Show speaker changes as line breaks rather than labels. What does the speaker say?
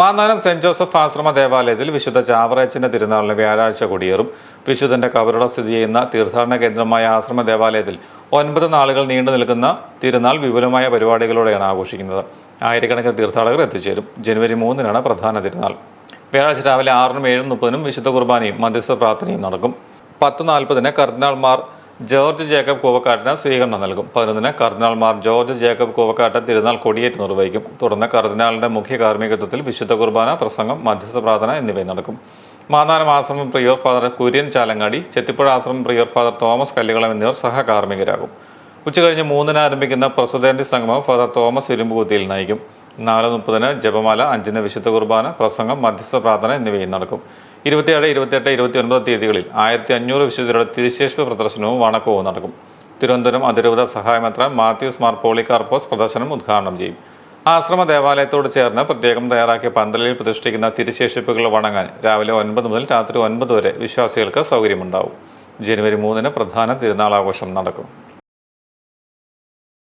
Mannanam saint Joseph ആശ്രമ ദേവാലയത്തിൽ വിശുദ്ധ ചാവറയച്ചന്റെ തിരുനാളിന് വ്യാഴാഴ്ച കൊടിയേറും. വിശുദ്ധന്റെ കബറുട സ്ഥിതി ചെയ്യുന്ന തീർത്ഥാടന കേന്ദ്രമായ ആശ്രമ ദേവാലയത്തിൽ ഒൻപത് നാളുകൾ നീണ്ടു നിൽക്കുന്ന തിരുനാൾ വിപുലമായ പരിപാടികളോടെയാണ് ആഘോഷിക്കുന്നത്. ആയിരക്കണക്കിന് തീർത്ഥാടകർ എത്തിച്ചേരും. ജനുവരി മൂന്നിനാണ് പ്രധാന തിരുനാൾ. വ്യാഴാഴ്ച രാവിലെ ആറിനും ഏഴും മുപ്പതിനും വിശുദ്ധ കുർബാനയും മധ്യസ്ഥ പ്രാർത്ഥനയും നടക്കും. പത്ത് നാൽപ്പതിന് കർദിനാൾമാർ ജോർജ് ജേക്കബ് കൂവക്കാട്ടിന് സ്വീകരണം നൽകും. പതിനൊന്നിന് കർദിനാൾമാർ ജോർജ് ജേക്കബ് കൂവക്കാട്ട് തിരുനാൾ കൊടിയേറ്റ് നിർവഹിക്കും. തുടർന്ന് കർദിനാളിന്റെ മുഖ്യ കാർമ്മികത്വത്തിൽ വിശുദ്ധ കുർബാന പ്രസംഗം മധ്യസ്ഥ പ്രാർത്ഥന എന്നിവ നടക്കും. മാന്നാനം ആശ്രമം പ്രിയോർ ഫാദർ കുര്യൻ ചാലങ്ങാടി ചെത്തിപ്പുഴ ആശ്രമം പ്രിയോർ ഫാദർ തോമസ് കല്ലികളം എന്നിവർ സഹകാർമ്മികരാകും. ഉച്ചകഴിഞ്ഞ് മൂന്നിന് ആരംഭിക്കുന്ന പ്രസിദ്ധന്തി സംഗമം ഫാദർ തോമസ് ഇരുമ്പുകുത്തിയിൽ നയിക്കും. നാല് മുപ്പതിന് ജപമാല അഞ്ചിന് വിശുദ്ധ കുർബാന പ്രസംഗം മധ്യസ്ഥ പ്രാർത്ഥന എന്നിവയും നടക്കും. ഇരുപത്തിയേഴ് ഇരുപത്തിയെട്ട് ഇരുപത്തി ഒൻപത് തീയതികളിൽ ആയിരത്തി അഞ്ഞൂറ് വിശുദ്ധരുടെ തിരിശേഷ പ്രദർശനവും വണക്കവും നടക്കും. തിരുവനന്തപുരം അതിരൂപത സഹായമെത്ര മാത്യൂസ് മാർ പോളികാർപ്പോസ് പ്രദർശനം ഉദ്ഘാടനം ചെയ്യും. ആശ്രമ ദേവാലയത്തോട് ചേർന്ന് പ്രത്യേകം തയ്യാറാക്കിയ പന്തലിൽ പ്രതിഷ്ഠിക്കുന്ന തിരിശേഷിപ്പുകൾ വണങ്ങാൻ രാവിലെ ഒൻപത് മുതൽ രാത്രി ഒൻപത് വരെ വിശ്വാസികൾക്ക് സൗകര്യമുണ്ടാവും. ജനുവരി മൂന്നിന് പ്രധാന തിരുനാളാഘോഷം നടക്കും.